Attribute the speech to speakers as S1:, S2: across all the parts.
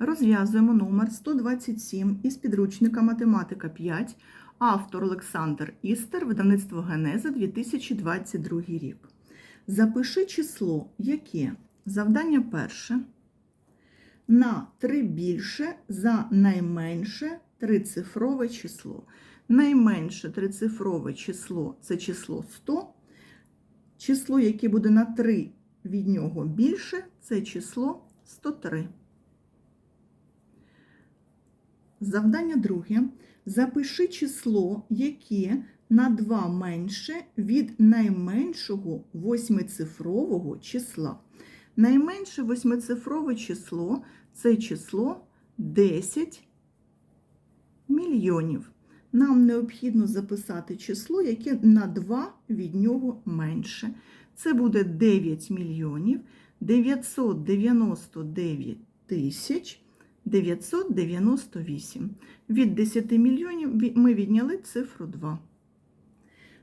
S1: Розв'язуємо номер 127 із підручника Математика 5, автор Олександр Істер, видавництво Генеза 2022 рік. Запиши число, яке завдання перше на 3 більше за найменше трицифрове число. Найменше трицифрове число це число 100. Число, яке буде на 3 від нього більше, це число 103. Завдання друге. Запиши число, яке на 2 менше від найменшого восьмицифрового числа. Найменше восьмицифрове число це число 10 мільйонів. Нам необхідно записати число, яке на 2 від нього менше. Це буде 9 мільйонів 999 тисяч 998. Від 10 мільйонів ми відняли цифру 2.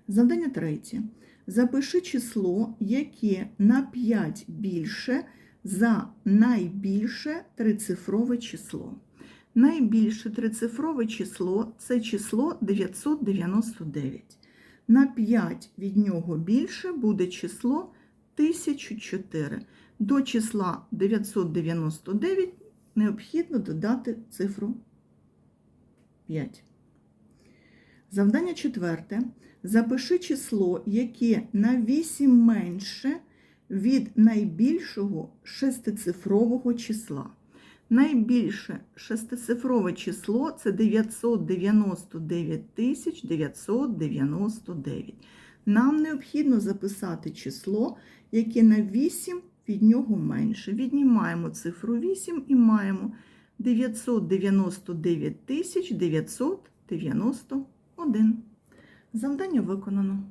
S1: Завдання третє. Запиши число, яке на 5 більше за найбільше трицифрове число. Найбільше трицифрове число це число 999. На 5 від нього більше буде число 1004. До числа 999 необхідно додати цифру 5. Завдання четверте. Запиши число, яке на 8 менше від найбільшого шестицифрового числа. Найбільше шестицифрове число це 999 999. Нам необхідно записати число, яке на 8 від нього менше. Віднімаємо цифру 8 і маємо 999 991. Завдання виконано.